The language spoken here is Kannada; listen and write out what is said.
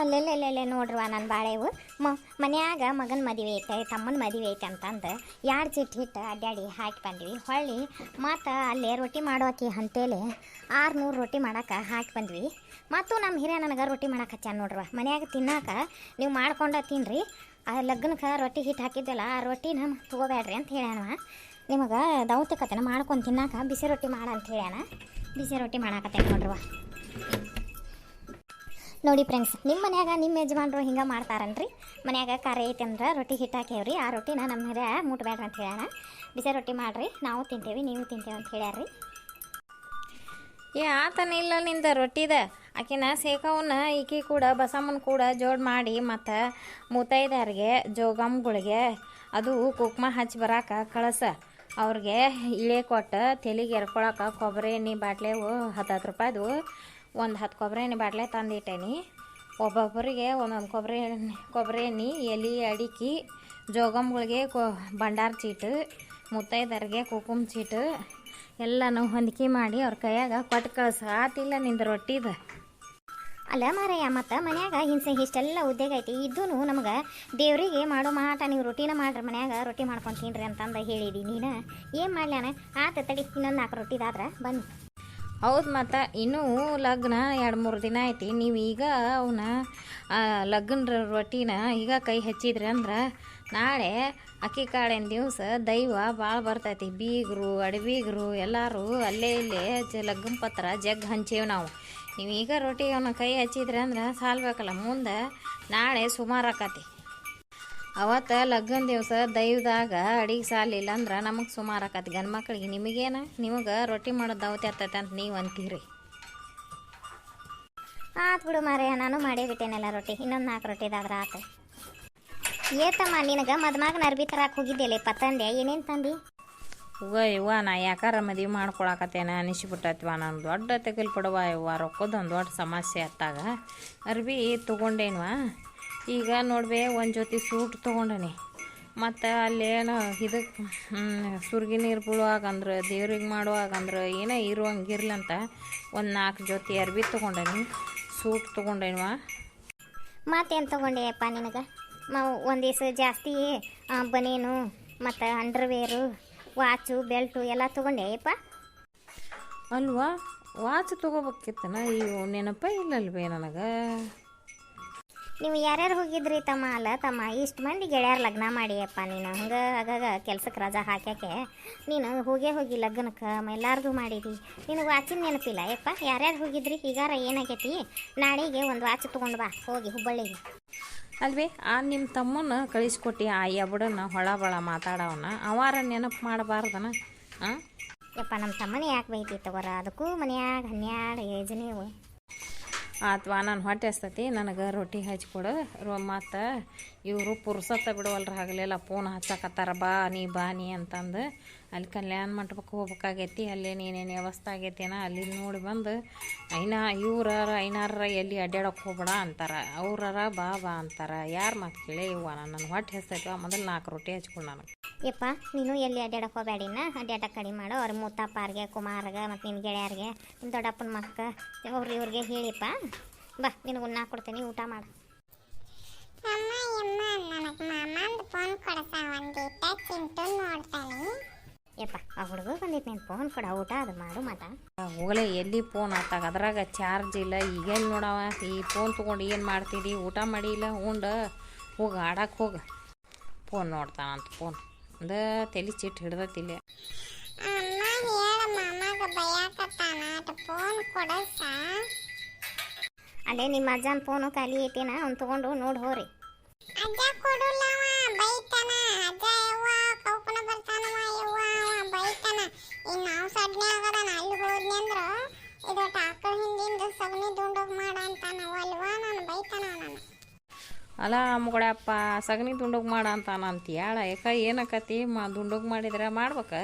ಅಲ್ಲೆಲ್ಲೆಲ್ಲೆಲ್ಲೆ ನೋಡ್ರವ್ವ ನನ್ನ ಬಾಳೆವು ಮ, ಮನ್ಯಾಗ ಮಗನ ಮದುವೆ ಐತೆ, ತಮ್ಮನ ಮದುವೆ ಐತೆ ಅಂತಂದು ಎರಡು ಚಿಟ್ಟು ಹಿಟ್ಟು ಅಡ್ಡಾಡಿ ಹಾಕಿ ಬಂದ್ವಿ. ಹೊಳ್ಳಿ ಮತ್ತು ಅಲ್ಲೇ ರೊಟ್ಟಿ ಮಾಡೋಕೆ ಅಂತೇಳಿ ಆರುನೂರು ರೊಟ್ಟಿ ಮಾಡೋಕೆ ಹಾಕಿ ಬಂದ್ವಿ. ಮತ್ತು ನಮ್ಮ ಹಿರಿಯ ನನಗೆ ರೊಟ್ಟಿ ಮಾಡಕ್ಕೆ ಹಚ್ಚ ನೋಡ್ರವ್ವ. ಮನ್ಯಾಗ ತಿನ್ನಾಕ ನೀವು ಮಾಡ್ಕೊಂಡ ತಿನ್ರಿ. ಆ ಲಗ್ನಕ್ಕೆ ರೊಟ್ಟಿ ಹಿಟ್ಟು ಹಾಕಿದ್ದಲ್ಲ, ಆ ರೊಟ್ಟಿನ ತೊಗೋಬೇಡ್ರಿ ಅಂತ ಹೇಳ್ಯಾನವ. ನಿಮಗೆ ದೌತ್ಯಕತೆನ ಮಾಡ್ಕೊಂಡು ತಿನ್ನಾಕ ಬಿಸಿ ರೊಟ್ಟಿ ಮಾಡ ಅಂತ ಹೇಳ್ಯಾನ. ಬಿಸಿ ರೊಟ್ಟಿ ಮಾಡಾಕತ್ತೆ ನೋಡ್ರವ ನೋಡಿ ಫ್ರೆಂಡ್ಸ್ ನಿಮ್ಮ ಮನ್ಯಾಗ ನಿಮ್ಮ ಯಜಮಾನ್ರು ಹಿಂಗೆ ಮಾಡ್ತಾರನ್ರಿ. ಮನ್ಯಾಗ ಖಾರ ಐತೆ ಅಂದ್ರೆ ರೊಟ್ಟಿ ಹಿಟ್ಟು ಹಾಕೇವ್ರಿ ಆ ರೊಟ್ಟಿನ ನಮ್ಮ ಹಿರಿಯ ಮುಟ್ಬೇಡ್ರಿ ಅಂತ ಹೇಳ್ಯಾನ. ಬಿಸಿ ರೊಟ್ಟಿ ಮಾಡಿರಿ. ನಾವು ತಿಂತೇವೆ, ನೀವು ತಿಂತೇವೆ ಅಂತ ಹೇಳ್ಯಾರ್ರಿ. ಏ, ಆತನ ಇಲ್ಲ ನಿಂದ ರೊಟ್ಟಿದ. ಆಕಿನ ಸೇಕವನ್ನ ಈಕಿ ಕೂಡ, ಬಸಮ್ಮನ ಕೂಡ ಜೋಡ್ ಮಾಡಿ ಮತ್ತು ಮೂತೈದಾರಿಗೆ ಜೋಗಮ್ಗಳಿಗೆ ಅದು ಕುಕ್ಮ ಹಚ್ಚಿ ಬರಾಕ ಕಳಸ. ಅವ್ರಿಗೆ ಇಳೆ ಕೊಟ್ಟು, ತೆಲಿಗೆ ಎರ್ಕೊಳಕ್ಕೆ ಕೊಬ್ಬರಿ ಎಣ್ಣೆ ಬಾಟ್ಲೆವು ಹತ್ತು ಹತ್ತು ರೂಪಾಯ್ದು ಒಂದು ಹತ್ತು ಕೊಬ್ಬರಿ ಎಣ್ಣೆ ಬಾಟ್ಲೆ ತಂದಿಟ್ಟೇನಿ. ಒಬ್ಬೊಬ್ಬರಿಗೆ ಒಂದೊಂದು ಕೊಬ್ಬರಿ ಎಣ್ಣೆ ಕೊಬ್ಬರಿ ಎಣ್ಣೆ ಎಲೆ, ಅಡಿಕೆ, ಜೋಗಮ್ಗಳಿಗೆ ಕೊ, ಭಂಡಾರ ಚೀಟು, ಮುತ್ತೈದರಿಗೆ ಕುಕುಮ್ ಚೀಟು ಎಲ್ಲನೂ ಹೊಂದಿಕೆ ಮಾಡಿ ಅವ್ರ ಕೈಯಾಗ ಕೊಟ್ಟು ಕಳ್ಸ ಆತಿಲ್ಲ ನಿಂದು ರೊಟ್ಟಿದ. ಅಲ್ಲ ಮಾರಯ್ಯ, ಮತ್ತು ಮನ್ಯಾಗ ಹಿಂಸೆ ಇಷ್ಟೆಲ್ಲ ಉದ್ಯೋಗ ಐತಿ ಇದ್ದೂ ನಮಗೆ ದೇವರಿಗೆ ಮಾಡೋ ಮಾಟ ನೀವು ರೊಟ್ಟಿನ ಮಾಡ್ರಿ, ಮನ್ಯಾಗ ರೊಟ್ಟಿ ಮಾಡ್ಕೊಂಡು ತಿನ್ರಿ ಅಂತಂದು ಹೇಳಿದಿ ನೀನು. ಏನು ಮಾಡ್ಲ್ಯಾನ ಆತ ತಡಿ ಇನ್ನೊಂದು ನಾಲ್ಕು ರೊಟ್ಟಿದಾದ್ರೆ, ಬನ್ನಿ. ಹೌದು ಮತ್ತು ಇನ್ನೂ ಲಗ್ನ ಎರಡು ಮೂರು ದಿನ ಐತಿ. ನೀವು ಈಗ ಅವನ್ನ ಲಗ್ನ ರೊಟ್ಟಿನ ಈಗ ಕೈ ಹಚ್ಚಿದ್ರಿ ಅಂದ್ರೆ ನಾಳೆ ಅಕ್ಕಿ ಕಾಳಿನ ದಿವಸ ದೈವ ಭಾಳ ಬರ್ತೈತಿ. ಬೀಗರು ಅಡಬೀಗರು ಎಲ್ಲರೂ ಅಲ್ಲೇ ಇಲ್ಲೇ ಜ ಲಗ್ನ ಪತ್ರ ಜಗ್ ಹಂಚೇವು ನಾವು. ನೀವು ಈಗ ರೊಟ್ಟಿ ಅವನ ಕೈ ಹಚ್ಚಿದ್ರಿ ಅಂದ್ರೆ ಸಾಲ್ಬೇಕಲ್ಲ, ಮುಂದೆ ನಾಳೆ ಸುಮಾರು ಆಕತಿ. ಅವತ್ತು ಲಗ್ನ ದಿವಸ ದೈವದಾಗ ಅಡಿಗೆ ಸಾಲಿಲ್ಲ ಅಂದ್ರೆ ನಮಗೆ ಸುಮಾರು ಆಕತಿ ಗಂಡು ಮಕ್ಳಿಗೆ ನಿಮಗೇನ? ನಿಮಗೆ ರೊಟ್ಟಿ ಮಾಡೋದು ದೌತಿ ಆಗ್ತೈತೆ ಅಂತ ನೀವು ಅಂತೀರಿ. ಆತು ಬಿಡು ಮಾರೇ ನಾನು ಮಾಡೇ ಬಿಟ್ಟೇನೆಲ್ಲ ರೊಟ್ಟಿ. ಇನ್ನೊಂದು ನಾಲ್ಕು ರೊಟ್ಟಿದಾದ್ರೆ ಆತು. ಏತಮ್ಮ ನಿನಗೆ ಮದ್ಮಾಗ ಅರ್ಬಿ ತರಕ್ಕೆ ಹೋಗಿದ್ದೆಲ್ಲ ಪತ್ತಂದೆ ಏನೇನು ತಂದಿ? ಅವ್ವ ಇವ್ವ ನಾ ಯಾಕಾರ ಮದುವೆ ಮಾಡ್ಕೊಳಕತ್ತೇನೆ? ಅನಿಸ್ಬಿಟ್ಟತ್ವ ನಾನು ದೊಡ್ಡ ತೆಗಲ್ ಪಡುವ ಇವ್ವ ರೊಕ್ಕದೊಂದು ದೊಡ್ಡ ಸಮಸ್ಯೆ ಅತ್ತಾಗ ಅರ್ಬಿ ತೊಗೊಂಡೇನ್ವ? ಈಗ ನೋಡ್ಬೇ ಒಂದು ಜೊತೆ ಸೂಟ್ ತೊಗೊಂಡನಿ. ಮತ್ತು ಅಲ್ಲೇನು ಇದಕ್ಕೆ ಸುರ್ಗಿ ನೀರು ಬೀಳುವಾಗ ಅಂದ್ರೆ ದೇವ್ರಿಗೆ ಮಾಡುವಾಗ ಅಂದ್ರೆ ಏನೋ ಇರುವಂಗಿರ್ಲಂತ ಒಂದು ನಾಲ್ಕು ಜೊತೆ ಅರ್ಬಿ ತೊಗೊಂಡನಿ. ಸೂಟ್ ತೊಗೊಂಡೇನುವ? ಮತ್ತೇನು ತೊಗೊಂಡೆಯಪ್ಪ ನಿನಗೆ? ನಾವು ಒಂದು ದಿವಸ ಜಾಸ್ತಿ ಬನೀನು ಮತ್ತು ಅಂಡರ್ವೇರು ವಾಚು ಬೆಲ್ಟು ಎಲ್ಲ ತೊಗೊಂಡೆಯಪ್ಪ? ಅಲ್ವಾ? ವಾಚ್ ತೊಗೋಬೇಕಿತ್ತನ? ಇವು ನೆನಪ ಇಲ್ಲಲ್ವೇ ನನಗೆ. ನೀವು ಯಾರ್ಯಾರು ಹೋಗಿದ್ರಿ ತಮ್ಮ ಅಲ್ಲ ತಮ್ಮ? ಇಷ್ಟು ಮಂದಿ ಗೆಳೆಯರ ಲಗ್ನ ಮಾಡಿಯಪ್ಪ ನೀನು. ಹಂಗೆ ಆಗಾಗ ಕೆಲ್ಸಕ್ಕೆ ರಜಾ ಹಾಕ್ಯಾಕೆ ನೀನು ಹೋಗೇ ಹೋಗಿ ಲಗ್ನಕ್ಕೆ ಎಲ್ಲಾರ್ದು ಮಾಡಿದಿ. ನಿನಗೆ ವಾಚಿನ ನೆನಪಿಲ್ಲ ಯಪ್ಪ? ಯಾರ್ಯಾರು ಹೋಗಿದ್ರಿ? ಈಗಾರ ಏನಾಗೈತಿ? ನಾಳೆಗೆ ಒಂದು ವಾಚ್ ತೊಗೊಂಡು ಬಾ. ಹೋಗಿ ಹುಬ್ಬಳ್ಳಿಗೆ. ಅಲ್ವೇ ಆ ನಿಮ್ಮ ತಮ್ಮನ ಕಳಿಸ್ಕೊಟ್ಟು ಆ ಎಬಡನ್ನ ಹೊಳ ಬಳ ಮಾತಾಡವನ. ಅವಾರ ನೆನಪು ಮಾಡಬಾರ್ದನ? ಹಾಂ ಯಪ್ಪ ನಮ್ಮ ತಮ್ಮನೇ ಯಾಕೆ ಬೈತಿ ತಗೋರ? ಅದಕ್ಕೂ ಮನ್ಯಾಗ ಹನ್ನೆರಡು ಯೋಜನೆ ಅಥವಾ ನನ್ನ ಹೊಟ್ಟೆ ಹಸ್ತತಿ ನನಗೆ ರೊಟ್ಟಿ ಹಚ್ಕೊಡು ರೊ ಮತ್ತು ಇವರು ಪುರ್ಸತ್ತ ಬಿಡುವಲ್ರ ಹಗಲೆಲ್ಲ ಫೋನ್ ಹಚ್ಚಕತ್ತಾರ, ಬಾ ನೀ ಬಾ ನೀ ಅಂತಂದು. ಅಲ್ಲಿ ಕಲ್ಯಾಣ ಮಂಟಪಕ್ಕೆ ಹೋಗ್ಬೇಕಾಗೈತಿ ಅಲ್ಲೇನು ಏನೇನು ವ್ಯವಸ್ಥೆ ಆಗೈತೇನ ಅಲ್ಲಿ ನೋಡಿ ಬಂದು, ಐನಾ, ಇವ್ರಾರ ಐನಾರ ಎಲ್ಲಿ ಅಡ್ಡಾಡೋಕೆ ಹೋಗ್ಬೇಡ ಅಂತಾರೆ, ಅವ್ರಾರ ಬಾ ಬಾ ಅಂತಾರೆ, ಯಾರು ಮಾತು ಕೇಳಿ ಇವ್ವ ನನ್ನ ಹೊಟ್ಟೆ ಹಸ್ತೈತಿ ಮೊದಲು ನಾಲ್ಕು ರೊಟ್ಟಿ ಹಚ್ಕೊಂಡು ನನಗೆ ಯಪ್ಪ, ನೀನು ಎಲ್ಲಿ ಅಡ್ಡಾಡಕ್ಕೆ ಹೋಗ್ಬೇಡಿನ ಅಡ್ಡಾಡಕ್ಕೆ ಕಡಿಮೆ ಮಾಡು, ಅವ್ರ ಮೂತಪ್ಪಾರ್ಗೆ ಕುಮಾರ್ಗೆ ಮತ್ತು ನಿನ್ನ ಗೆಳೆಯರಿಗೆ ನಿಮ್ಮ ದೊಡ್ಡಪ್ಪನ ಮಕ್ಕ, ಅವ್ರು ಇವ್ರಿಗೆ ಹೇಳಿಪ್ಪ. ಬಾ, ನಿನಗೆ ಉನ್ನ ಕೊಡ್ತೀನಿ, ಊಟ ಮಾಡು. ಚಿಂಟು ನೋಡ್ತಾನೆ. ಯಪ್ಪ ಆ ಹುಡುಗ ಬಂದಿತ್ತು ನೀನು ಫೋನ್ ಕೊಡ ಊಟ ಅದು ಮಾಡು ಮಾತ. ಹೋಗಲೇ ಎಲ್ಲಿ ಫೋನ್ ಆತಾಗ? ಅದ್ರಾಗ ಚಾರ್ಜ್ ಇಲ್ಲ ಈಗೇನು ನೋಡವ? ಈ ಫೋನ್ ತೊಗೊಂಡು ಏನು ಮಾಡ್ತೀರಿ ಊಟ ಮಾಡಿಲ್ಲ ಉಂಡ ಹೋಗಿ ಆಡಕ್ಕೆ ಹೋಗ. ಫೋನ್ ನೋಡ್ತಾನಂತ ಫೋನ್ ಅಂದ ತಲೆ ಚಿಟ್ಟು ಹಿಡ್ದತಿಲ್ಲ ಅಲ್ಲೇ ನಿಮ್ಮ ಅಜ್ಜನ ಫೋನು ಖಾಲಿ ಐತೇನ? ಅವ್ನು ತೊಗೊಂಡು ನೋಡಿ ಹೋರಿ. ಅಜ್ಜ ಹಿಂದಿಂದ ದುಂಡೋಗಿ ಮಾಡ ಅಂತಾನ ಅಲ್ವಾ? ನಾನು ಬೈತಾನ ನಾನು ಅಲ್ಲ ಮಗಳಪ್ಪ ಸಗಣಿ ದುಂಡೋಗಿ ಮಾಡ ಅಂತ ಅಂತೀಯಾಳ ಯಾಕ ಏನಕತಿ? ಮಾ, ದುಂಡೋಗಿ ಮಾಡಿದ್ರೆ ಮಾಡ್ಬೇಕು?